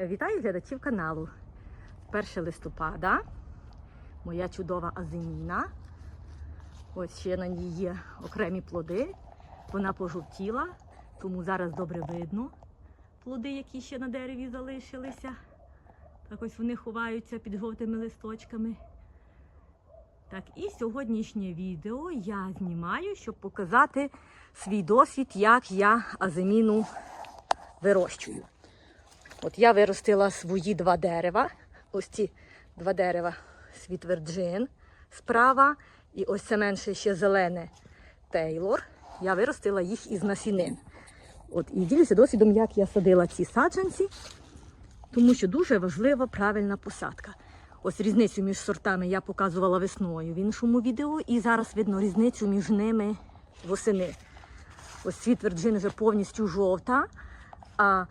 Вітаю глядачів каналу. 1 листопада. Моя чудова азиміна. Ось ще на ній є окремі плоди. Вона пожовтіла, тому зараз добре видно плоди, які ще на дереві залишилися. Так ось вони ховаються під жовтими листочками. Так, і сьогоднішнє відео я знімаю, щоб показати свій досвід, як я азиміну вирощую. От я виростила свої два дерева. Ось ці два дерева світверджин справа. І ось це менше ще зелене Тейлор. Я виростила їх із насінин. От і ділюся досвідом, як я садила ці саджанці, тому що дуже важлива правильна посадка. Ось різницю між сортами я показувала весною в іншому відео, і зараз видно різницю між ними восени. Ось світ Virgin вже повністю жовта, а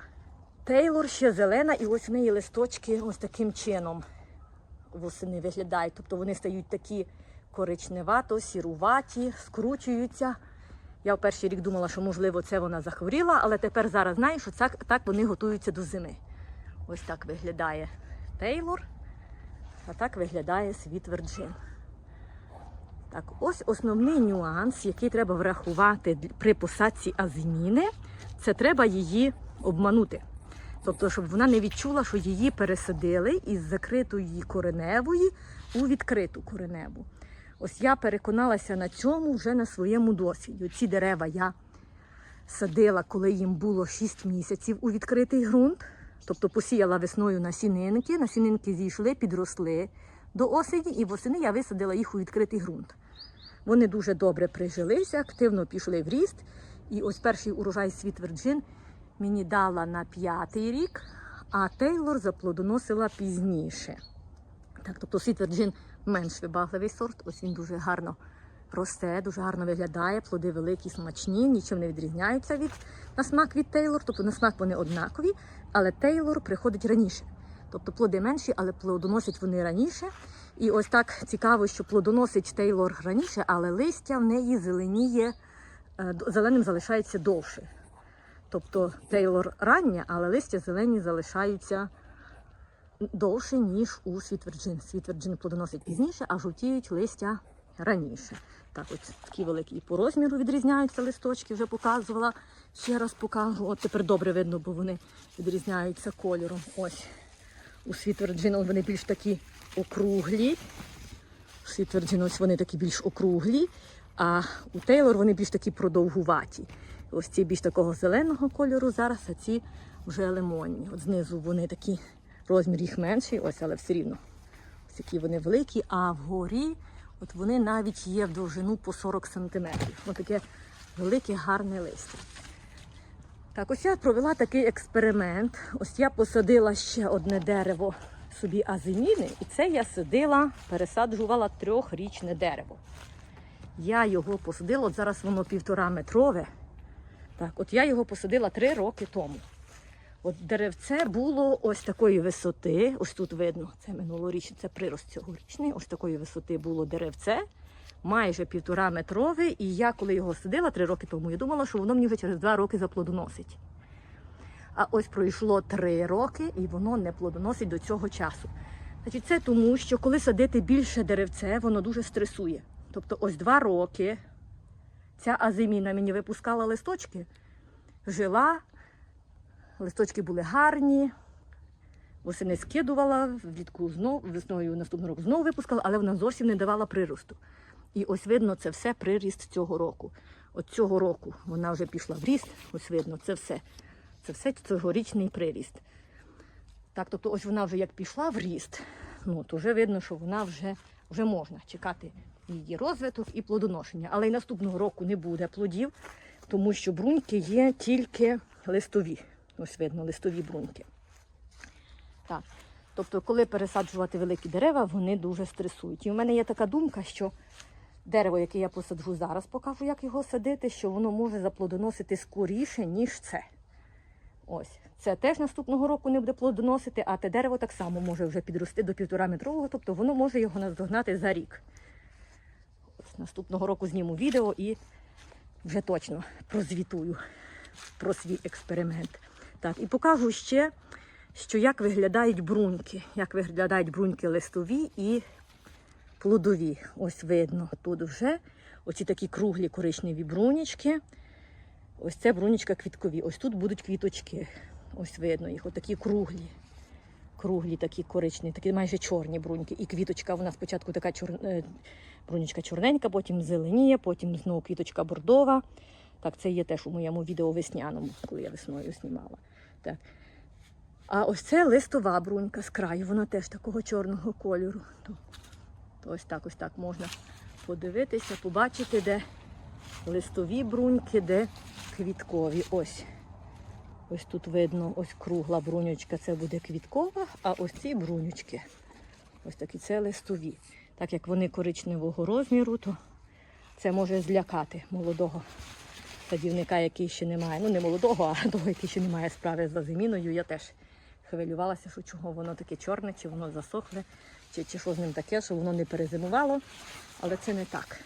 Тейлор ще зелена, і ось в неї листочки ось таким чином восени виглядають. Тобто вони стають такі коричневато, сіруваті, скручуються. Я в перший рік думала, що можливо це вона захворіла, але тепер зараз знаю, що так, так вони готуються до зими. Ось так виглядає Тейлор, а так виглядає світ Virgin. Так, ось основний нюанс, який треба врахувати при посадці азиміни, це треба її обманути. Тобто, щоб вона не відчула, що її пересадили із закритої кореневої у відкриту кореневу. Ось я переконалася на цьому вже на своєму досвіді. Ці дерева я садила, коли їм було 6 місяців у відкритий ґрунт. Тобто посіяла весною насінинки, насінинки зійшли, підросли до осені, і восени я висадила їх у відкритий ґрунт. Вони дуже добре прижилися, активно пішли в ріст. І ось перший урожай світ Virgin мені дала на п'ятий рік, а Тейлор заплодоносила пізніше. Так, тобто світ Virgin менш вибагливий сорт, ось він дуже гарно росте, дуже гарно виглядає, плоди великі, смачні, нічим не відрізняються від на смак від Тейлор, тобто на смак вони однакові, але Тейлор приходить раніше. Тобто плоди менші, але плодоносять вони раніше. І ось так цікаво, що плодоносить Тейлор раніше, але листя в неї зеленіє, е, зеленим залишається довше. Тобто Тейлор рання, але листя зелені залишаються довше, ніж у світверджин. Світверджин плодоносить пізніше, а жовтіють листя раніше. Так, ось такі великі і по розміру відрізняються листочки, вже показувала. Ще раз покажу. От тепер добре видно, бо вони відрізняються кольором. Ось у світверджин вони більш такі округлі. У світверджин ось вони такі більш округлі, а у Тейлор вони більш такі продовгуваті. Ось ці більш такого зеленого кольору зараз, а ці вже лимонні. От знизу вони такі, розмір їх менший, ось, але все рівно. Ось які вони великі, а вгорі от вони навіть є в довжину по 40 см. Ось таке велике гарне листя. Так, ось я провела такий експеримент. Ось я посадила ще одне дерево собі азиміни, і це я садила, пересаджувала трьохрічне дерево. Я його посадила, от зараз воно півтора метрове. Так, от я його посадила три роки тому. От деревце було ось такої висоти, ось тут видно, це минулорічне, це прирост цьогорічний, ось такої висоти було деревце, майже півтора метрове. І я, коли його садила три роки тому, я думала, що воно мені вже через два роки заплодоносить. А ось пройшло три роки і воно не плодоносить до цього часу. Значить, це тому, що коли садити більше деревце, воно дуже стресує. Тобто, ось два роки ця азиміна мені випускала листочки, жила, листочки були гарні, восени скидувала, влітку знов, весною наступного року знову випускала, але вона зовсім не давала приросту. І ось видно, це все приріст цього року. От цього року вона вже пішла в ріст, ось видно, це все. Це все цьогорічний приріст. Так, тобто, ось вона вже як пішла в ріст, ну, то вже видно, що вона вже, вже можна чекати її розвиток і плодоношення. Але й наступного року не буде плодів, тому що бруньки є тільки листові. Ось видно, листові бруньки. Так. Тобто, коли пересаджувати великі дерева, вони дуже стресують. І в мене є така думка, що дерево, яке я посаджу зараз, покажу, як його садити, що воно може заплодоносити скоріше, ніж це. Ось, це теж наступного року не буде плодоносити, а те дерево так само може вже підрости до півтора метрового, тобто воно може його наздогнати за рік. Наступного року зніму відео і вже точно прозвітую про свій експеримент. Так, і покажу ще, що як виглядають бруньки, як виглядають бруньки листові і плодові. Ось видно, тут вже оці такі круглі коричневі брунічки. Ось це брунічка квіткові. Ось тут будуть квіточки. Ось видно їх, отакі круглі. Круглі такі коричневі, такі майже чорні бруньки. І квіточка, вона спочатку така чор... е, брунічка чорненька, потім зеленіє, потім знову квіточка бордова. Так, це є теж у моєму відео весняному, коли я весною знімала. Так. А ось це листова брунька з краю, вона теж такого чорного кольору. То, то ось так, ось так можна подивитися, побачити, де листові бруньки, де квіткові. Ось. Ось тут видно, ось кругла брунючка, це буде квіткова, а ось ці брунючки, ось такі це листові. Так як вони коричневого розміру, то це може злякати молодого садівника, який ще не має. Ну не молодого, а того, який ще не має справи з азиміною. Я теж хвилювалася, що чого воно таке чорне, чи воно засохле, чи, чи що з ним таке, що воно не перезимувало. Але це не так.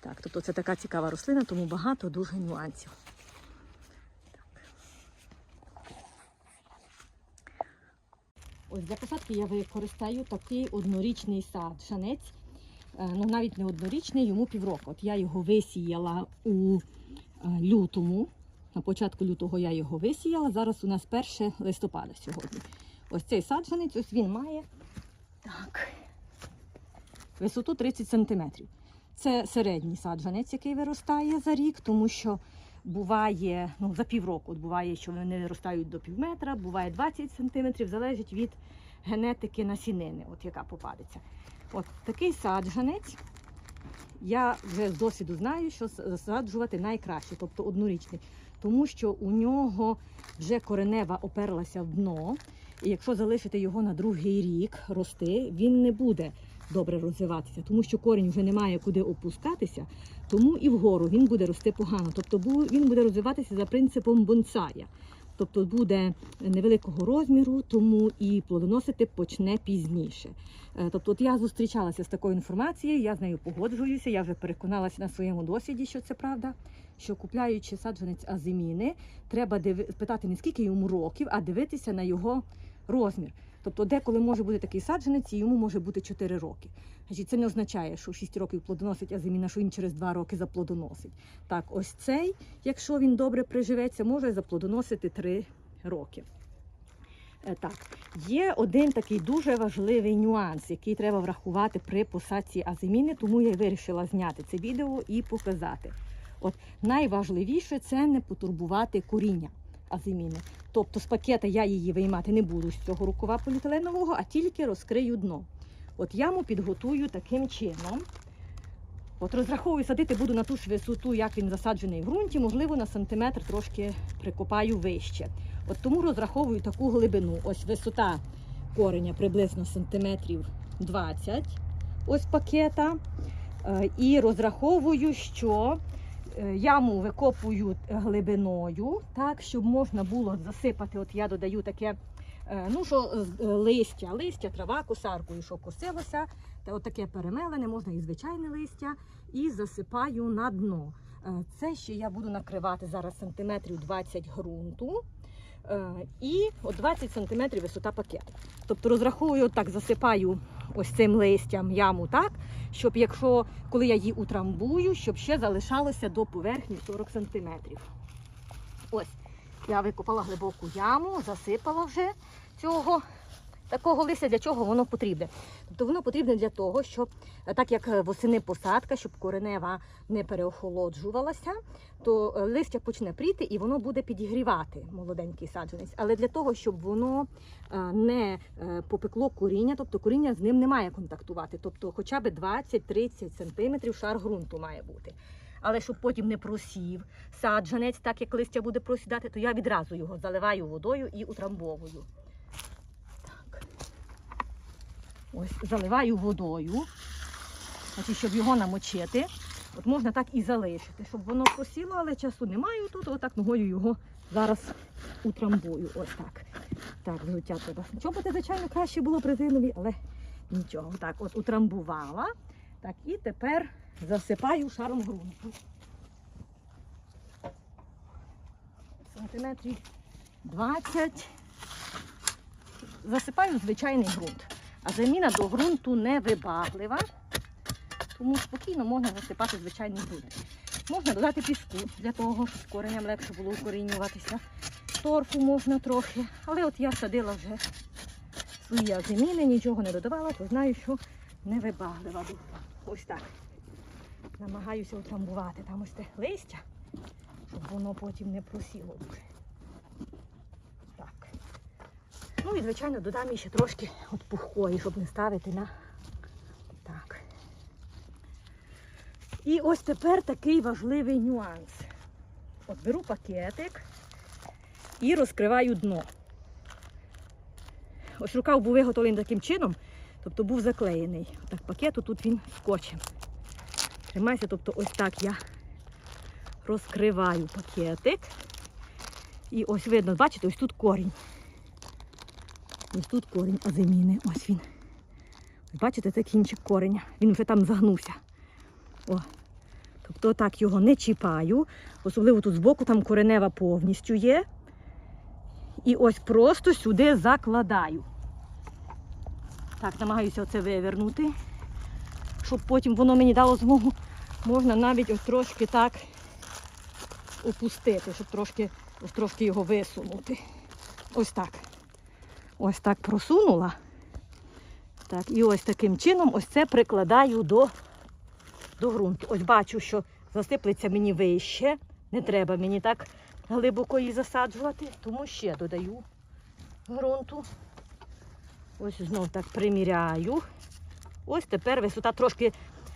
Так, тобто це така цікава рослина, тому багато дуже нюансів. Ось для посадки я використаю такий однорічний саджанець. Е, Ну, навіть не однорічний, йому півроку. От я його висіяла у е, лютому. На початку лютого я його висіяла. Зараз у нас 1 листопада сьогодні. Ось цей саджанець, ось він має так, висоту 30 см. Це середній саджанець, який виростає за рік, тому що буває ну, за півроку. От буває, що вони виростають до пів метра, буває 20 см, залежить від генетики насінини, от яка попадеться. От такий саджанець. Я вже з досвіду знаю, що засаджувати найкраще, тобто однорічний, тому що у нього вже коренева оперлася в дно, і якщо залишити його на другий рік рости, він не буде добре розвиватися, тому що корінь вже не має куди опускатися, тому і вгору він буде рости погано. Тобто він буде розвиватися за принципом бонсая. Тобто буде невеликого розміру, тому і плодоносити почне пізніше. Е, Тобто, от я зустрічалася з такою інформацією, я з нею погоджуюся, я вже переконалася на своєму досвіді, що це правда. Що купляючи саджанець азиміни, треба диви... питати не скільки йому років, а дивитися на його розмір. Тобто, деколи може бути такий саджанець, і йому може бути 4 роки. Значить, це не означає, що 6 років плодоносить азиміна, що він через 2 роки заплодоносить. Так, ось цей, якщо він добре приживеться, може заплодоносити 3 роки. Е, Так, є один такий дуже важливий нюанс, який треба врахувати при посадці азиміни, тому я вирішила зняти це відео і показати. От найважливіше це не потурбувати коріння азиміни. Тобто з пакета я її виймати не буду з цього рукава поліетиленового, а тільки розкрию дно. От яму підготую таким чином. От розраховую садити буду на ту ж висоту, як він засаджений в ґрунті, можливо, на сантиметр трошки прикопаю вище. От тому розраховую таку глибину. Ось висота кореня приблизно сантиметрів 20 ось пакета. Е, І розраховую, що яму викопую глибиною, так, щоб можна було засипати. От я додаю таке, е, ну що е, листя, листя, трава косаркою, що косилося. Та от таке перемелене, можна і звичайне листя, і засипаю на дно. Е, Це ще я буду накривати зараз сантиметрів 20 ґрунту. Е, І от 20 см висота пакету. Тобто розраховую, так засипаю ось цим листям яму так, щоб якщо коли я її утрамбую, щоб ще залишалося до поверхні 40 см. Ось, я викопала глибоку яму, засипала вже цього такого листя, для чого воно потрібне. Тобто воно потрібне для того, щоб е, так як е, восени посадка, щоб коренева не переохолоджувалася, то е, листя почне пріти і воно буде підігрівати молоденький саджанець. Але для того, щоб воно не попекло коріння, тобто коріння з ним не має контактувати. Тобто хоча б 20-30 сантиметрів шар ґрунту має бути. Але щоб потім не просів саджанець, так як листя буде просідати, то я відразу його заливаю водою і утрамбовую. Так. Ось заливаю водою, значить, щоб його намочити. От можна так і залишити, щоб воно просіло, але часу немає тут, отак ногою його зараз утрамбую. Ось так. Так, взуття треба. Чоботи, звичайно, краще було призинові, але нічого. Так, от утрамбувала. Так, і тепер засипаю шаром ґрунту. Сантиметрів 20. засипаю звичайний ґрунт. А заміна до ґрунту не вибаглива, тому спокійно можна засипати звичайний ґрунт. Можна додати піску для того, щоб коренням легше було укорінюватися. Торфу можна трохи, але от я садила вже свої азиміни, нічого не додавала, то знаю, що не вибаглива була. Ось так. Намагаюся утрамбувати там ось те листя, щоб воно потім не просіло дуже. Так. Ну і, звичайно, додам ще трошки от пухкої, щоб не ставити на так. І ось тепер такий важливий нюанс. От беру пакетик і розкриваю дно. Ось рукав був виготовлений таким чином, тобто був заклеєний. Так, пакет тут він скотчем. Тримайся, тобто ось так я розкриваю пакетик. І ось видно, бачите, ось тут корінь. Ось тут корінь азиміни. Ось він. Бачите, це кінчик кореня. Він вже там загнувся. О. Тобто так його не чіпаю. Особливо тут збоку там коренева повністю є. І ось просто сюди закладаю. Так, намагаюся оце вивернути, щоб потім воно мені дало змогу. Можна навіть ось трошки так опустити, щоб трошки, ось трошки його висунути. Ось так. Ось так просунула. Так, і ось таким чином ось це прикладаю до, до ґрунту. Ось бачу, що засиплеться мені вище. Не треба мені так глибоко її засаджувати, тому ще додаю ґрунту. Ось знов так приміряю. Ось тепер висота трошки,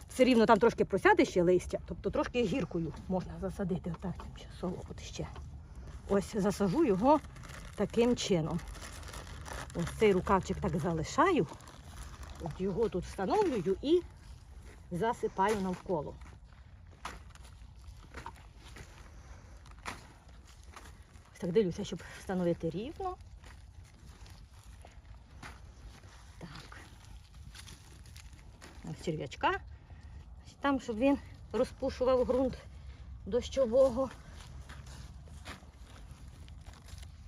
все рівно там трошки просяде ще листя, тобто трошки гіркою можна засадити отак тимчасово от ще. Ось засажу його таким чином. Ось цей рукавчик так залишаю, от його тут встановлюю і засипаю навколо. Ось так дивлюся, щоб встановити рівно. Так. Ось черв'ячка. Там, щоб він розпушував ґрунт дощового.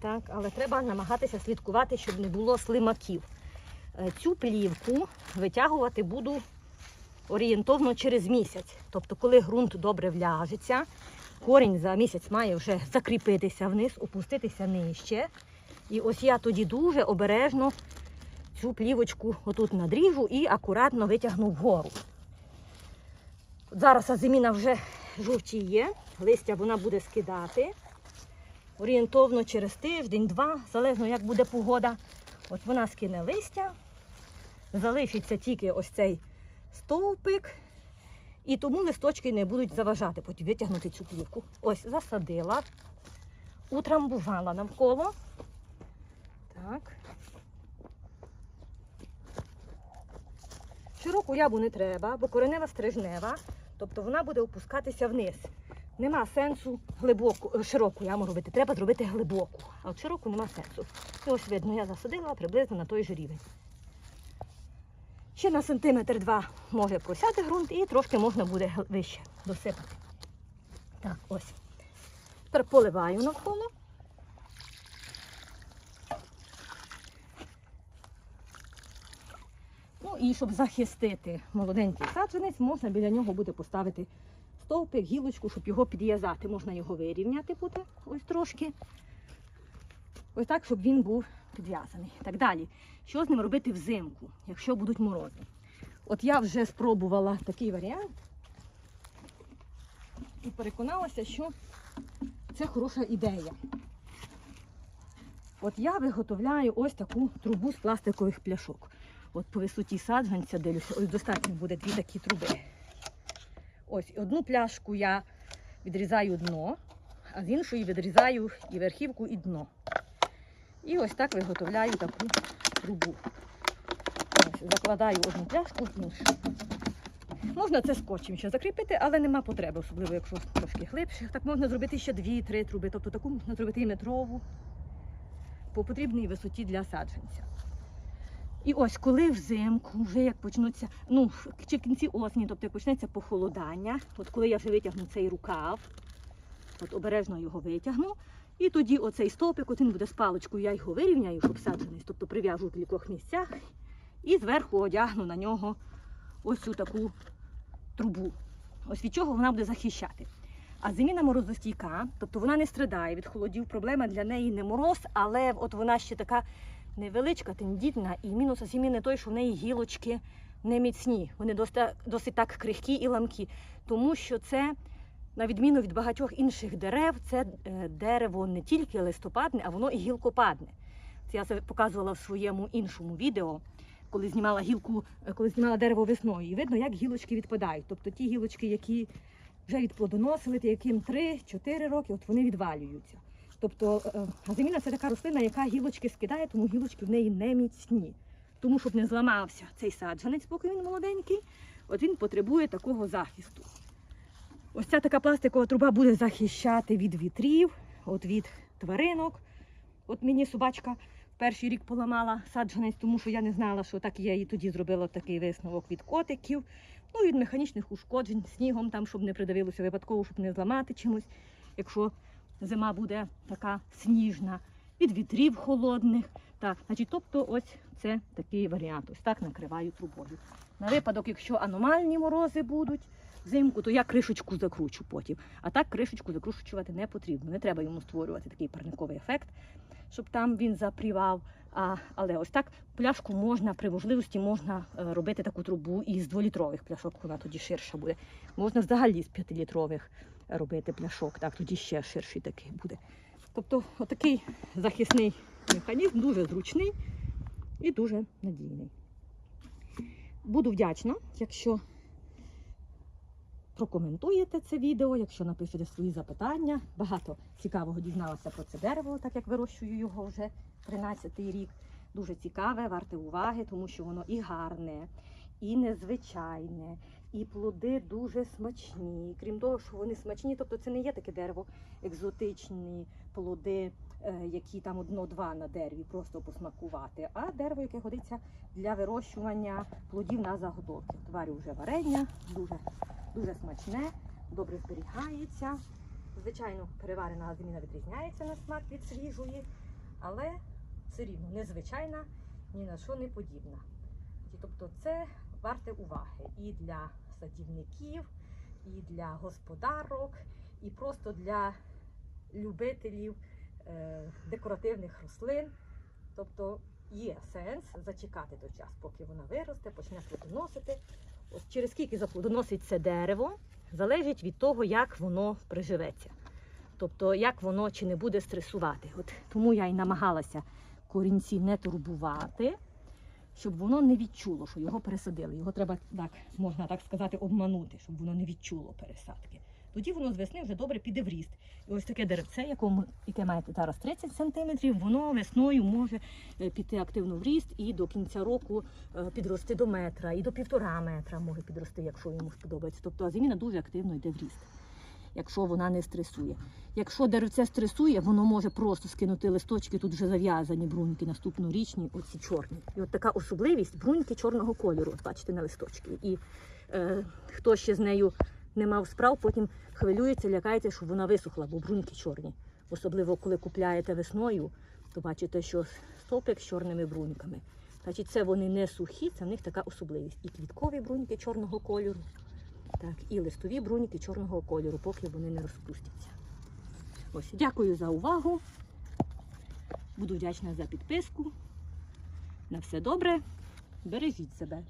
Так, але треба намагатися слідкувати, щоб не було слимаків. Е, Цю плівку витягувати буду орієнтовно через місяць. Тобто, коли ґрунт добре вляжеться, корінь за місяць має вже закріпитися вниз, опуститися нижче. І ось я тоді дуже обережно цю плівочку отут надріжу і акуратно витягну вгору. Зараз азиміна вже жовтіє, листя вона буде скидати. Орієнтовно через тиждень-два, залежно як буде погода. От вона скине листя, залишиться тільки ось цей стовпик, і тому листочки не будуть заважати, потім витягнути цю плівку. Ось засадила, утрамбувала навколо. Так. Широку рябу не треба, бо коренева стрижнева, тобто вона буде опускатися вниз. Нема сенсу глибоку, е, широку яму робити, треба зробити глибоку. А от широку нема сенсу. І ось видно, я засадила приблизно на той же рівень. Ще на сантиметр-два може просяти ґрунт і трошки можна буде вище досипати. Так, ось. Тепер поливаю навколо. Ну і щоб захистити молоденький саджанець, можна біля нього буде поставити стовпик, гілочку, щоб його підв'язати. Можна його вирівняти буде ось трошки. Ось так, щоб він був підв'язаний. Так далі. Що з ним робити взимку, якщо будуть морози? От я вже спробувала такий варіант і переконалася, що це хороша ідея. От я виготовляю ось таку трубу з пластикових пляшок. От по висоті саджанця дивлюся, ось достатньо буде дві такі труби. Ось одну пляшку я відрізаю дно, а з іншої відрізаю і верхівку, і дно. І ось так виготовляю таку трубу. Ось, закладаю одну пляшку в іншу. Можна це скотчем ще закріпити, але нема потреби, особливо якщо трошки глибше. Так можна зробити ще дві-три труби, тобто таку можна зробити і метрову по потрібній висоті для саджанця. І ось коли взимку, вже як почнуться, ну чи в кінці осені, тобто як почнеться похолодання, от коли я вже витягну цей рукав, от обережно його витягну, І тоді оцей стовпик, от буде з паличкою, я його вирівняю, щоб саджанець, тобто прив'яжу в кількох місцях, і зверху одягну на нього ось цю таку трубу. Ось від чого вона буде захищати. А зиміна морозостійка, тобто вона не страдає від холодів. Проблема для неї не мороз, але от вона ще така невеличка, тендітна, і мінус зиміни той, що в неї гілочки не міцні. Вони досить, досить так крихкі і ламкі, тому що це. На відміну від багатьох інших дерев, це е, дерево не тільки листопадне, а воно і гілкопадне. Це я показувала в своєму іншому відео, коли знімала гілку, е, коли знімала дерево весною. І видно, як гілочки відпадають. Тобто ті гілочки, які вже відплодоносили, яким 3-4 роки, от вони відвалюються. Тобто е, газеміна це така рослина, яка гілочки скидає, тому гілочки в неї не міцні. Тому, щоб не зламався цей саджанець, поки він молоденький, от він потребує такого захисту. Ось ця така пластикова труба буде захищати від вітрів, от від тваринок. От мені собачка перший рік поламала саджанець, тому що я не знала, що так я і тоді зробила такий висновок від котиків. Ну, від механічних ушкоджень, снігом, там, щоб не придавилося випадково, щоб не зламати чимось, якщо зима буде така сніжна, від вітрів холодних. Так, значить, тобто ось це такий варіант. Ось так накриваю трубою. На випадок, якщо аномальні морози будуть взимку, то я кришечку закручу потім. А так кришечку закручувати не потрібно. Не треба йому створювати такий парниковий ефект, щоб там він запрівав. А, але ось так пляшку можна при можливості можна е, робити таку трубу із дволітрових пляшок, вона тоді ширша буде. Можна взагалі з п'ятилітрових робити пляшок, так тоді ще ширший такий буде. Тобто, отакий захисний механізм, дуже зручний і дуже надійний. Буду вдячна, якщо прокоментуєте це відео, якщо напишете свої запитання. Багато цікавого дізналася про це дерево, так як вирощую його вже 13-й рік. Дуже цікаве, варте уваги, тому що воно і гарне, і незвичайне, і плоди дуже смачні. Крім того, що вони смачні, тобто це не є таке дерево, екзотичні плоди, е, які там одно-два на дереві, просто посмакувати, а дерево, яке годиться для вирощування плодів на заготовки. Тварю вже варення, дуже дуже смачне, добре зберігається. Звичайно, переварена газеміна відрізняється на смак від свіжої, але все рівно незвичайна, ні на що не подібна. Тобто це варте уваги і для садівників, і для господарок, і просто для любителів е, декоративних рослин. Тобто є сенс зачекати той час, поки вона виросте, почне плодоносити. Ось через скільки заплодоносить це дерево, залежить від того, як воно приживеться. Тобто, як воно чи не буде стресувати. От тому я й намагалася корінці не турбувати, щоб воно не відчуло, що його пересадили. Його треба, так, можна так сказати, обманути, щоб воно не відчуло пересадки. Тоді воно з весни вже добре піде в ріст. І ось таке деревце, якому, яке має зараз 30 см, воно весною може е, піти активно в ріст і до кінця року е, підрости до метра, і до півтора метра може підрости, якщо йому сподобається. Тобто азиміна дуже активно йде в ріст, якщо вона не стресує. Якщо деревце стресує, воно може просто скинути листочки, тут вже зав'язані бруньки, наступнорічні, оці чорні. І от така особливість бруньки чорного кольору, от бачите, на листочки. І е, хто ще з нею не мав справ, потім хвилюється, лякається, щоб вона висохла, бо бруньки чорні. Особливо, коли купляєте весною, то бачите, що стовпик з чорними бруньками. Значить, це вони не сухі, це в них така особливість. І квіткові бруньки чорного кольору, так, і листові бруніки чорного кольору, поки вони не розпустяться. Ось, дякую за увагу. Буду вдячна за підписку. На все добре. Бережіть себе.